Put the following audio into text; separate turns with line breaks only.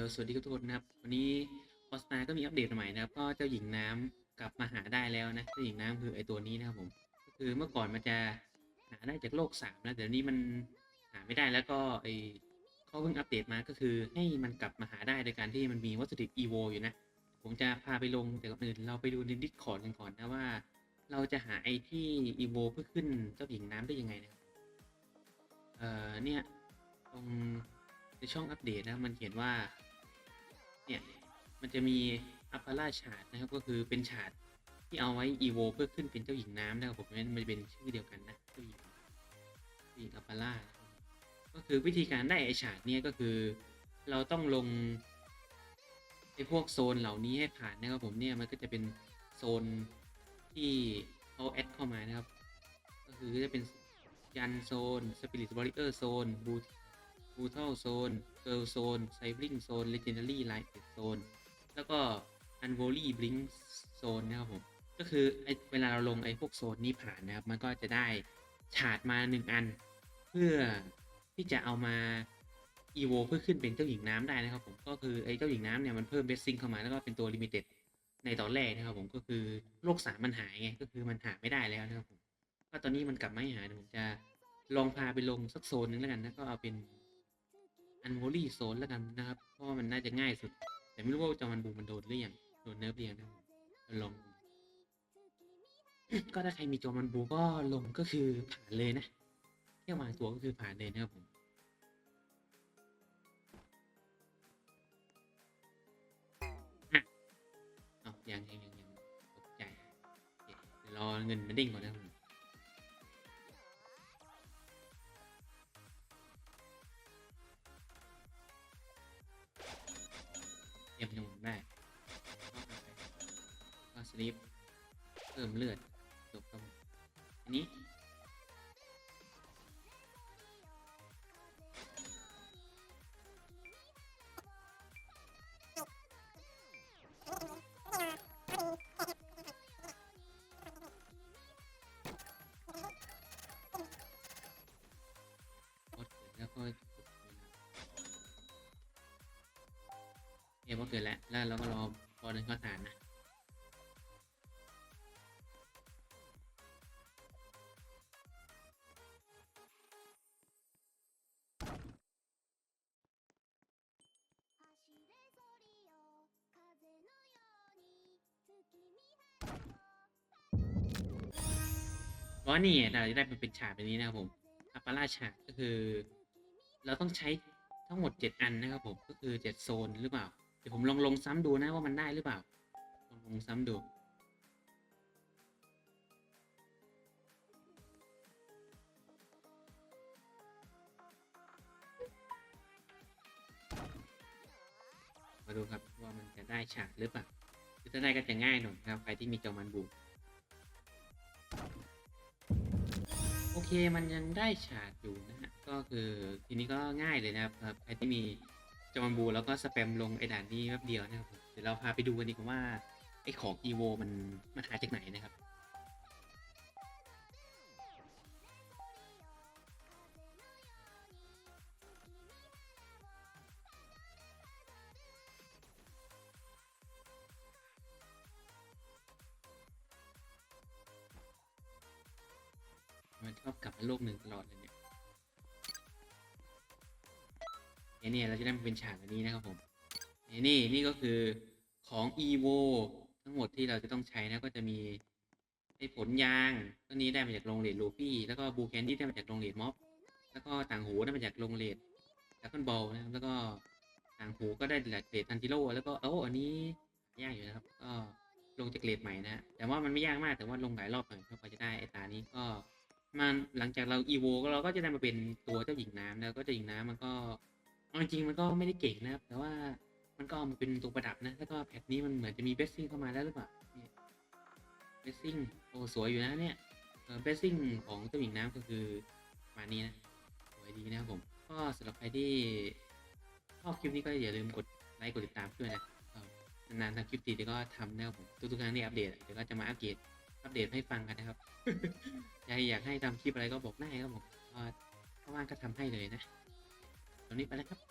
เราสวัสดีทุกคนนะครับ วันนี้คอสตาก็มีอัปเดตใหม่นะครับ ก็เจ้าหญิงน้ำกลับมาหาได้แล้วนะ เจ้าหญิงน้ำคือไอตัวนี้นะครับผม ก็คือเมื่อก่อนมันจะหาได้จากโลกสามนะเดี๋ยวนี้มันหาไม่ได้แล้วก็ไอเขาเพิ่งอัปเดตมาก็คือให้มันกลับมาหาได้โดยการที่มันมีวัตถุดิบอีโวอยู่นะ ผมจะพาไปลงแต่ก่อนอื่นเราไปดูในดิสคอร์ดกันก่อนนะว่า เราจะหาไอที่อีโวเพื่อขึ้นเจ้าหญิงน้ำได้ยังไงนะครับ เอ่อเนี่ยตรงในช่องอัปเดตนะมันเขียนว่า เนี่ยมันจะมีอัปปาราชาดนะครับก็คือเป็นฉาดที่เอาไว้อีโวเพื่อขึ้นเป็นเจ้าหญิงน้ำนะครับผมนั้นมันเป็นชื่อเดียวกันนะเจ้าหญิงเจ้าหญิงอัปปาราก็คือวิธีการได้ไอฉาดเนี่ยก็คือเราต้องลงไอพวกโซนเหล่านี้ให้ผ่านนะครับผมเนี่ยมันก็จะเป็นโซนที่เขาแอดเข้ามานะครับ ก็คือจะเป็นยันโซนสปิริตบริเออร์โซนบู บูทัลโซนเกิลโซนไซบลิงโซนเลเจนดารี่ไลท์โซนแล้วก็อันโวลี่บลิงโซนนะครับผม ก็คือไอเวลาเราลงไอพวกโซนนี้ผ่านนะครับ มันก็จะได้ฉาดมาหนึ่งอัน เพื่อที่จะเอามาอีโวเพื่อขึ้นเป็นเจ้าหญิงน้ำได้นะครับผมก็คือไอ้เจ้าหญิงน้ำเนี่ยมันเพิ่มเบสซิ่งเข้ามาแล้วก็เป็นตัวลิมิเต็ดในตอนแรกนะครับผมก็คือโลกสามมันหายไงก็คือมันหาไม่ได้แล้วนะครับผมก็ตอนนี้มันกลับมาหายผมจะลองพาไปลงสักโซนนึงแล้วกันนะก็เอาเป็น อันโวลี่โซนแล้วกันนะครับ เพราะว่ามันน่าจะง่ายสุด แต่ไม่รู้ว่าจอมันบูมันโดนหรือยังโดนเนิร์ฟหรือยังนะผมลอง ก็ถ้าใครมีจอมันบูก็ลงก็คือผ่านเลยนะแค่วางตัวก็คือผ่านเลยนะครับผมอะเอายังยังยังยังตกใจเคเดี๋ยวรอเงินมันเด้งก่อนนะครับ ลิปเพิ่มเลือดจบครับอันนี้กดเกิดแล้วก็กดเวลาเอยพอเกิดแล้ว แล้วเราก็รอบอลนั้นเข้าฐานนะ เพราะว่านี่เราจะได้เป็นเป็นฉากแบบนี้นะครับผมอัปปาราฉากก็คือ เราต้องใช้ทั้งหมด 7 อันนะครับผมก็คือ7โซนหรือเปล่าเดี๋ยวผมลองลงซ้ำดูนะว่ามันได้หรือเปล่าลองลงซ้ำดูมาดูครับว่ามันจะได้ฉากหรือเปล่าถ้าได้ก็จะง่ายหน่อยนะครับใครที่มีจอมันบู เคมันยังได้ฉากอยู่นะฮะก็คือทีนี้ก็ง่ายเลยนะครับใครที่มีจอมบูแล้วก็สแปมลงไอ้ด่านนี้แป๊บเดียวนะครับเดี๋ยวเราพาไปดูกันดีกว่าว่าไอ้ของอีโวมันมันหาจากไหนนะครับ ชอบกลับมาโลกหนึ่งตลอดเลยเนี่ยเนี่ยเนี่ยเราจะได้มาเป็นฉากแบบนี้นะครับผมเนี่ยนี่นี่ก็คือของ EVO ทั้งหมดที่เราจะต้องใช้นะก็จะมีไอ้ผลยางตัวนี้ได้มาจากโรงเรียนลูฟี่แล้วก็บูแคนดี้ได้มาจากโรงเรียนม็อบแล้วก็ต่างหูได้มาจากโรงเรียนดักคอนบอลนะครับแล้วก็ต่างหูก็ได้จากเกรดทันจิโร่แล้วก็เอ้าอันนี้ยากอยู่นะครับก็ลงจากเกรดใหม่นะฮะแต่ว่ามันไม่ยากมากแต่ว่าลงหลายรอบหน่อยเพื่อจะได้ไอ้ตานี้ก็ มันหลังจากเราอีโวก็เราก็จะได้มาเป็นตัวเจ้าหญิงน้ำแล้วก็เจ้าหญิงน้ำมันก็เอาจริงมันก็ไม่ได้เก่งนะครับ แต่ว่ามันก็เอามาเป็นตัวประดับนะ แล้วก็แพทนี้มันเหมือนจะมีเบสซิ่งเข้ามาแล้วหรือเปล่าเบสซิ่งโอ้สวยอยู่นะเนี่ยเบสซิ่งของเจ้าหญิงน้ำก็คือมานี้นะสวยดีนะครับผมก็สำหรับใครที่ชอบคลิปนี้ก็อย่าลืมกดไลค์กดติดตามด้วยนะนานๆทำคลิปตีเดี๋ยวก็ทำนะครับผมทุกๆครั้งที่อัปเดตเดี๋ยวก็จะมาอัปเดต อัปเดตให้ฟังกันนะครับอยากอยากให้ทำคลิปอะไรก็บอกได้ครับผมก็ถ้าว่างก็ทำให้เลยนะตอนนี้ไปแล้วครับ